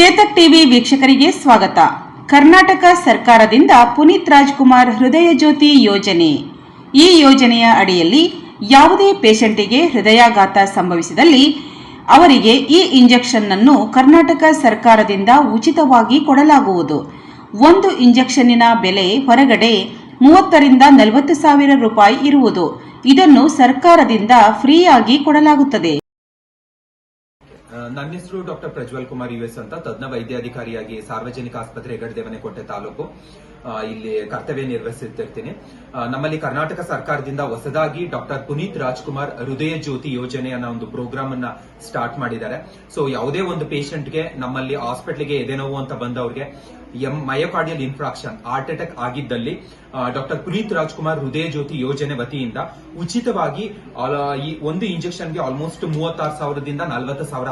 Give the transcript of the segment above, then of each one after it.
Chetak TV ವೀಕ್ಷಕರಿಗೆ ಸ್ವಾಗತ. ಕರ್ನಾಟಕ ಸರ್ಕಾರದಿಂದ ಪುನೀತ್ ರಾಜ್ಕುಮಾರ್ ಹೃದಯ ಜ್ಯೋತಿ ಯೋಜನೆ. ಈ ಯೋಜನೆಯ ಅಡಿಯಲ್ಲಿ ಯಾವುದೇ ಪೇಷಂಟಿಗೆ ಹೃದಯಾಘಾತ ಸಂಭವಿಸಿದಲ್ಲಿ ಅವರಿಗೆ ಈ ಇಂಜೆಕ್ಷನ್ ಅನ್ನು ಕರ್ನಾಟಕ ಸರ್ಕಾರದಿಂದ ಉಚಿತವಾಗಿ ಕೊಡಲಾಗುವುದು. ಒಂದು ಇಂಜೆಕ್ಷನ್ನಿನ ಬೆಲೆ ಹೊರಗಡೆ ಮೂವತ್ತರಿಂದ ನಲವತ್ತು ಸಾವಿರ ರೂಪಾಯಿ ಇರುವುದು. ಇದನ್ನು ಸರ್ಕಾರದಿಂದ ಫ್ರೀಯಾಗಿ ಕೊಡಲಾಗುತ್ತದೆ. ನನ್ನ ಹೆಸರು doctor Prajwal Kumar U S ಅಂತ ತಜ್ಞ ವೈದ್ಯಾಧಿಕಾರಿಯಾಗಿ ಸಾರ್ವಜನಿಕ ಆಸ್ಪತ್ರೆ ಹೆಗಡೆದೇವನಕೋಟೆ ತಾಲೂಕು ಇಲ್ಲಿ ಕರ್ತವ್ಯ ನಿರ್ವಹಿಸುತ್ತಿರ್ತೀನಿ ನಮ್ಮಲ್ಲಿ ಕರ್ನಾಟಕ ಸರ್ಕಾರದಿಂದ ಹೊಸದಾಗಿ ಡಾಕ್ಟರ್ ಪುನೀತ್ ರಾಜ್ಕುಮಾರ್ ಹೃದಯ ಜ್ಯೋತಿ ಯೋಜನೆ ಅನ್ನೋ ಒಂದು ಪ್ರೋಗ್ರಾಮ್ ಅನ್ನ ಸ್ಟಾರ್ಟ್ ಮಾಡಿದ್ದಾರೆ. ಸೊ, ಯಾವುದೇ ಒಂದು ಪೇಷಂಟ್ಗೆ ನಮ್ಮಲ್ಲಿ ಹಾಸ್ಪಿಟ್ಲಿಗೆ ಎದೆನೋವು ಅಂತ ಬಂದವ್ರಿಗೆ M, myocardial infarction, heart attack ಆಗಿದ್ದಲ್ಲಿ ಡಾಕ್ಟರ್ ಪುನೀತ್ ರಾಜ್ಕುಮಾರ್ ಹೃದಯ ಜ್ಯೋತಿ ಯೋಜನೆ ವತಿಯಿಂದ ಉಚಿತವಾಗಿ ಒಂದು ಇಂಜೆಕ್ಷನ್ಗೆ ಆಲ್ಮೋಸ್ಟ್ ಮೂವತ್ತಾರು ಸಾವಿರದಿಂದ ನಲವತ್ತು ಸಾವಿರ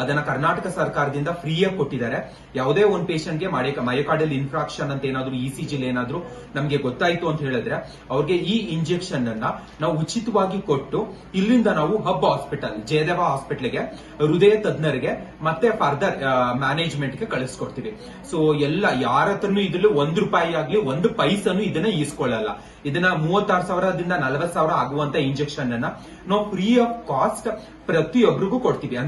ಅದನ್ನ ಕರ್ನಾಟಕ ಸರ್ಕಾರದಿಂದ ಫ್ರೀಯಾಗಿ ಕೊಟ್ಟಿದ್ದಾರೆ. ಯಾವುದೇ ಒಂದು ಪೇಷಂಟ್ಗೆ ಮಯೋಕಾರ್ಡಲ್ ಇನ್ಫ್ರಾಕ್ಷನ್ ಅಂತ ಏನಾದ್ರು ಇ ಸಿ ಜಿಲ್ ಏನಾದ್ರು ನಮಗೆ ಗೊತ್ತಾಯ್ತು ಅಂತ ಹೇಳಿದ್ರೆ, ಅವ್ರಿಗೆ ಈ ಇಂಜೆಕ್ಷನ್ ಅನ್ನ ನಾವು ಉಚಿತವಾಗಿ ಕೊಟ್ಟು ಇಲ್ಲಿಂದ ನಾವು ಹಬ್ ಹಾಸ್ಪಿಟಲ್ ಜಯದೇವ ಹಾಸ್ಪಿಟಲ್ಗೆ ಹೃದಯ ತಜ್ಞರಿಗೆ, ಮತ್ತೆ ಫರ್ದರ್ ಮ್ಯಾನೇಜ್ಮೆಂಟ್ಗೆ ಕಳಿಸ್ಕೊಡ್ತೀವಿ. ಸೊ ಎಲ್ಲ ಯಾರ ಹತ್ರನು ಇದ್ರಲ್ಲಿ ಒಂದ್ ರೂಪಾಯಿ ಆಗ್ಲಿ, ಒಂದು ಪೈಸನು ಇದನ್ನ ಈಸ್ಕೊಳ್ಳಲ್ಲ ಇದನ್ನ ಮೂವತ್ತಾರು ಸಾವಿರದಿಂದ ನಲವತ್ತು ಸಾವಿರ ಆಗುವಂತ ಇಂಜೆಕ್ಷನ್ ಅನ್ನ ನಾವು ಫ್ರೀ ಆಫ್ ಕಾಸ್ಟ್ ಪ್ರತಿಯೊಬ್ಬರಿಗೂ ಕೊಡ್ತೀವಿ.